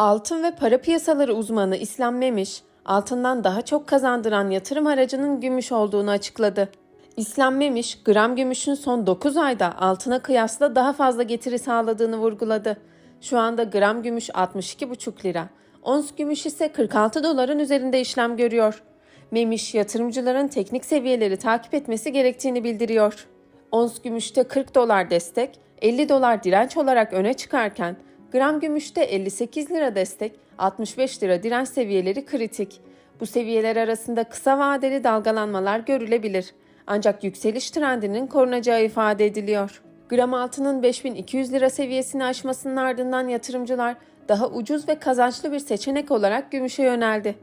Altın ve para piyasaları uzmanı İslam Memiş, altından daha çok kazandıran yatırım aracının gümüş olduğunu açıkladı. İslam Memiş, gram gümüşün son 9 ayda altına kıyasla daha fazla getiri sağladığını vurguladı. Şu anda gram gümüş 62,5 lira, ons gümüş ise 46 doların üzerinde işlem görüyor. Memiş, yatırımcıların teknik seviyeleri takip etmesi gerektiğini bildiriyor. Ons gümüşte 40 dolar destek, 50 dolar direnç olarak öne çıkarken gram gümüşte 58 lira destek, 65 lira direnç seviyeleri kritik. Bu seviyeler arasında kısa vadeli dalgalanmalar görülebilir. Ancak yükseliş trendinin korunacağı ifade ediliyor. Gram altının 5200 lira seviyesini aşmasının ardından yatırımcılar daha ucuz ve kazançlı bir seçenek olarak gümüşe yöneldi.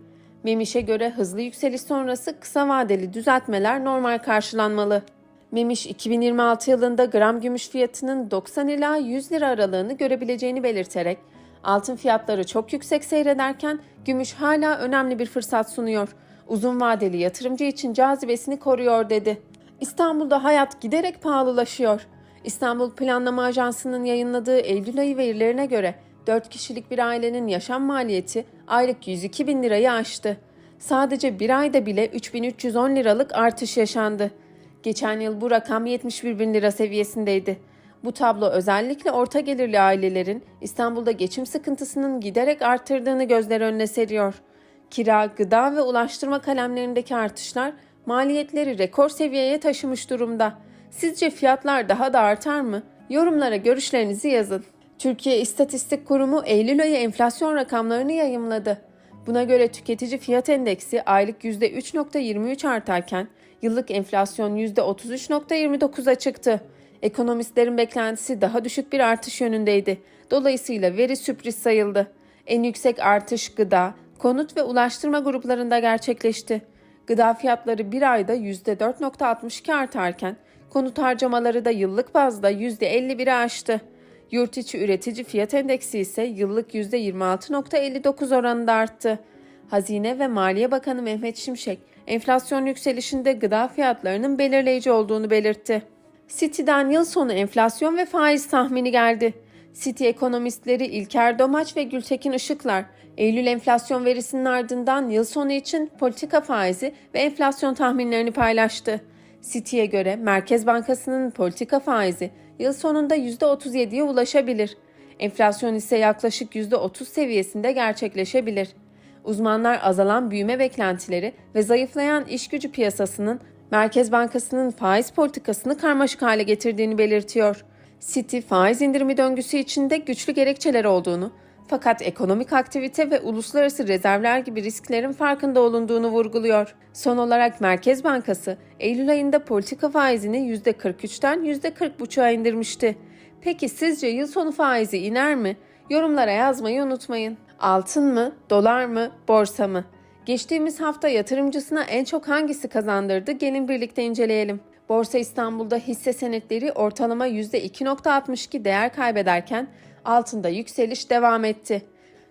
Memiş'e göre hızlı yükseliş sonrası kısa vadeli düzeltmeler normal karşılanmalı. Memiş 2026 yılında gram gümüş fiyatının 90 ila 100 lira aralığını görebileceğini belirterek altın fiyatları çok yüksek seyrederken gümüş hala önemli bir fırsat sunuyor. Uzun vadeli yatırımcı için cazibesini koruyor dedi. İstanbul'da hayat giderek pahalılaşıyor. İstanbul Planlama Ajansı'nın yayınladığı Eylül ayı verilerine göre 4 kişilik bir ailenin yaşam maliyeti aylık 102 bin lirayı aştı. Sadece bir ayda bile 3310 liralık artış yaşandı. Geçen yıl bu rakam 71 bin lira seviyesindeydi. Bu tablo özellikle orta gelirli ailelerin İstanbul'da geçim sıkıntısının giderek arttırdığını gözler önüne seriyor. Kira, gıda ve ulaştırma kalemlerindeki artışlar maliyetleri rekor seviyeye taşımış durumda. Sizce fiyatlar daha da artar mı? Yorumlara görüşlerinizi yazın. Türkiye İstatistik Kurumu Eylül ayı enflasyon rakamlarını yayımladı. Buna göre tüketici fiyat endeksi aylık %3.23 artarken yıllık enflasyon %33.29'a çıktı. Ekonomistlerin beklentisi daha düşük bir artış yönündeydi. Dolayısıyla veri sürpriz sayıldı. En yüksek artış gıda, konut ve ulaştırma gruplarında gerçekleşti. Gıda fiyatları bir ayda %4.62 artarken konut harcamaları da yıllık bazda %51'i aştı. Yurt içi üretici fiyat endeksi ise yıllık %26.59 oranında arttı. Hazine ve Maliye Bakanı Mehmet Şimşek, enflasyon yükselişinde gıda fiyatlarının belirleyici olduğunu belirtti. City'den yıl sonu enflasyon ve faiz tahmini geldi. City ekonomistleri İlker Domaç ve Gültekin Işıklar, Eylül enflasyon verisinin ardından yıl sonu için politika faizi ve enflasyon tahminlerini paylaştı. City'ye göre Merkez Bankası'nın politika faizi yıl sonunda %37'ye ulaşabilir. Enflasyon ise yaklaşık %30 seviyesinde gerçekleşebilir. Uzmanlar azalan büyüme beklentileri ve zayıflayan iş gücü piyasasının Merkez Bankası'nın faiz politikasını karmaşık hale getirdiğini belirtiyor. City faiz indirimi döngüsü içinde güçlü gerekçeler olduğunu fakat ekonomik aktivite ve uluslararası rezervler gibi risklerin farkında olunduğunu vurguluyor. Son olarak Merkez Bankası Eylül ayında politika faizini %43'ten %40,5'a indirmişti. Peki sizce yıl sonu faizi iner mi? Yorumlara yazmayı unutmayın. Altın mı, dolar mı, borsa mı? Geçtiğimiz hafta yatırımcısına en çok hangisi kazandırdı? Gelin birlikte inceleyelim. Borsa İstanbul'da hisse senetleri ortalama %2.62 değer kaybederken altında yükseliş devam etti.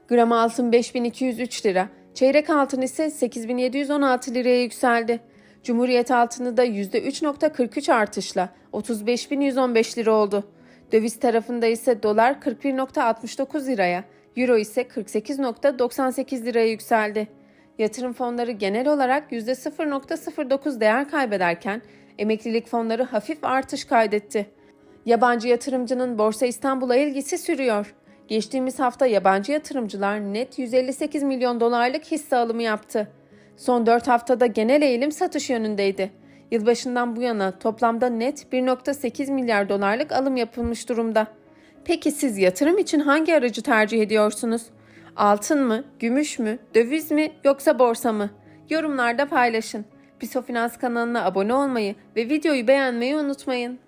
Gram altın 5203 lira, çeyrek altın ise 8716 liraya yükseldi. Cumhuriyet altını da %3.43 artışla 35115 lira oldu. Döviz tarafında ise dolar 41.69 liraya, euro ise 48.98 liraya yükseldi. Yatırım fonları genel olarak %0.09 değer kaybederken emeklilik fonları hafif artış kaydetti. Yabancı yatırımcının Borsa İstanbul'a ilgisi sürüyor. Geçtiğimiz hafta yabancı yatırımcılar net 158 milyon dolarlık hisse alımı yaptı. Son 4 haftada genel eğilim satış yönündeydi. Yılbaşından bu yana toplamda net 1.8 milyar dolarlık alım yapılmış durumda. Peki siz yatırım için hangi aracı tercih ediyorsunuz? Altın mı, gümüş mü, döviz mi yoksa borsa mı? Yorumlarda paylaşın. Pisofinans kanalına abone olmayı ve videoyu beğenmeyi unutmayın.